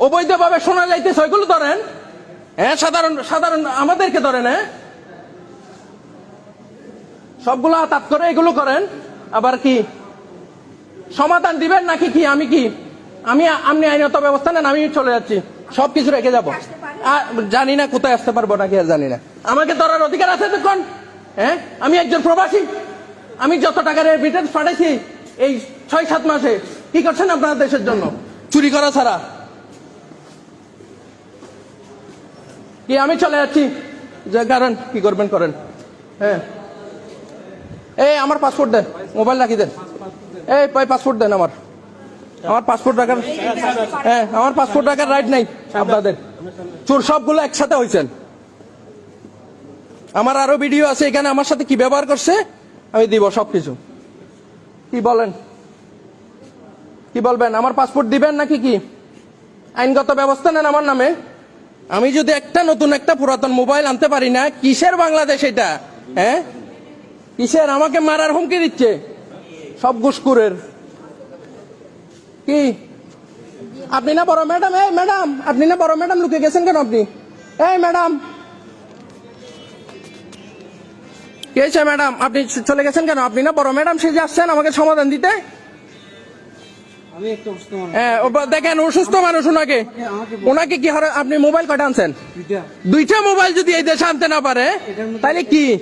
অবৈধভাবে শোনা যাইতেছে ওইগুলো ধরেন। হ্যাঁ সাধারণ সাধারণ আমাদেরকে ধরেন হ্যাঁ। সবগুলো হাতাত করে এগুলো করেন আবার কি সমাধান দিবেন নাকি কি? আমি কি আমি আপনি আইনত ব্যবস্থা নেন আমি চলে যাচ্ছি সবকিছু রেখে যাব। জানি না কোথায় আসতে পারব নাকি আর জানি না। আমাকে ধরার অধিকার আছে তো কোন হ্যাঁ আমি একজন প্রবাসী আমি যত টাকার ব্রিটেন পাঠাইছি এই ছয় সাত মাসে কি করছেন আপনার দেশের জন্য? চুরি করা ছাড়া। কি আমি চলে যাচ্ছি। যে কারণ কি করবেন করেন? হ্যাঁ। এই আমার পাসপোর্ট দেন, মোবাইল রাখি দেন। এই পাসপোর্ট দেন আমার। আমার পাসপোর্ট রাখার হ্যাঁ আমার পাসপোর্ট রাখার রাইট নাই আপনাদের। চোর সবগুলো একসাথে হয়েছেন আমার আরও ভিডিও আছে, এখানে আমার সাথে কি ব্যবহার করছে? আমি দিব সবকিছু। কি বলেন? কি বলবেন? আমার পাসপোর্ট দিবেন নাকি কি? আইনগত ব্যবস্থা নেন আমার নামে। আমি যদি একটা নতুন একটা পুরাতন মোবাইল আনতে পারি না, কিসের বাংলাদেশ এটা? হ্যাঁ? কিসের? আমাকে মারার হুমকি দিচ্ছে। সব ঘুষকুরের কি? আপনি না বড় ম্যাডাম? এই ম্যাডাম, আপনি না বড় ম্যাডাম, লুকে গেছেন কেন আপনি? এই ম্যাডাম। কে ম্যাডাম? আপনি চলে গেছেন কেন? আপনি না বড় ম্যাডাম সেজে আসছেন আমাকে সমাধান দিতে? দেখেন অসুস্থ মানুষ ওনাকে। ওনাকে কি আপনি মোবাইল কটা আনছেন দুইটা। মোবাইল যদি এই দেশে আনতে না পারে তাহলে কি?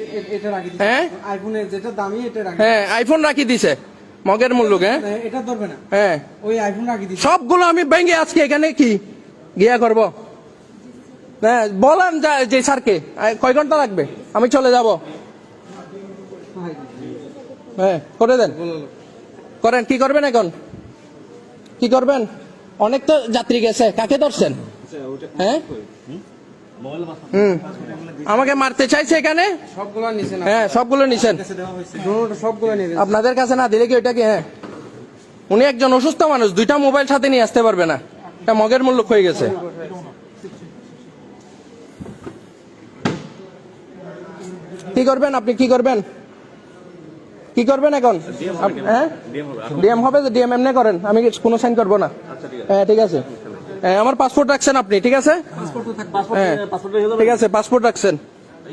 হ্যাঁ? হ্যাঁ আইফোন রাখি দিছে। মগের মূল্য হ্যাঁ? এটা ধরবে না। হ্যাঁ। ওই আইফোন রাখি দিছি। সবগুলো আমি ভেঙে আজকে এখানে কি? গিয়া করব। হ্যাঁ বলেন যা- যে স্যারকে। কয় ঘণ্টা লাগবে? আমি চলে যাব। হ্যাঁ করে দেন। করেন কি করবেন এখন? কি করবেন? অনেক তো যাত্রী গেছে। কাকে ধরছেন? হ্যাঁ? আমাকে মারতে চাইছে এখানে? হ্যাঁ সবগুলো নিছেন। আপনাদের কাছে না দিলে কি ওইটা কি? হ্যাঁ। উনি একজন অসুস্থ মানুষ দুইটা মোবাইল সাথে নিয়ে আসতে পারবে না। এটা মগের মূল্য হয়ে গেছে। কি করবেন? আপনি কি করবেন? কি করবেন এখন? হ্যাঁ? ডিএম হবে। যে ডিএম এমনি করেন। আমি কোনো সাইন করব না। হ্যাঁ ঠিক আছে। হ্যাঁ আমার পাসপোর্ট রাখছেন আপনি ঠিক আছে? হ্যাঁ। ঠিক আছে পাসপোর্ট রাখছেন।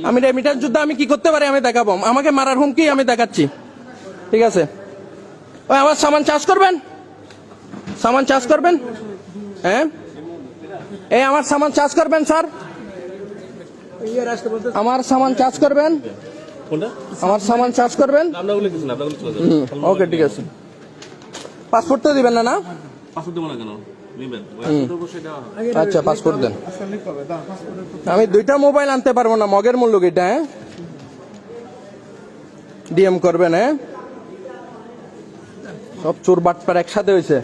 আমি রেমিটার যুদ্ধ আমি কি করতে পারি আমি দেখাবো। আমাকে মারার হুমকি আমি দেখাচ্ছি। ঠিক আছে? ওই আমার সামান চাষ করবেন? সামান চাষ করবেন? হ্যাঁ? এই আমার সামান চাষ করবেন স্যার। আমার সামান চাষ করবেন? আমার সামান চার্জ করবেন? ওকে ঠিক আছে। পাসপোর্ট তো দিবেন না না? আচ্ছা পাসপোর্ট দেন। আমি দুইটা মোবাইল আনতে পারব না মগের মূল্য এটা হ্যাঁ? ডিএম করবেন হ্যাঁ? সব চোর বাটপার একসাথে হয়েছে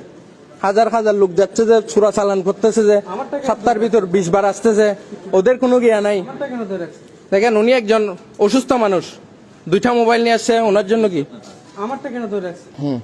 হাজার হাজার লোক যাচ্ছে যে চূড়া চালান করতেছে যে সপ্তাহের ভিতর বিশ বার আসতেছে। ওদের কোনো গিয়া নাই। দেখেন উনি একজন অসুস্থ মানুষ। দুইটা মোবাইল নিয়ে আসছে ওনার জন্য কি? আমারটা কেন ধরে আছে হুম।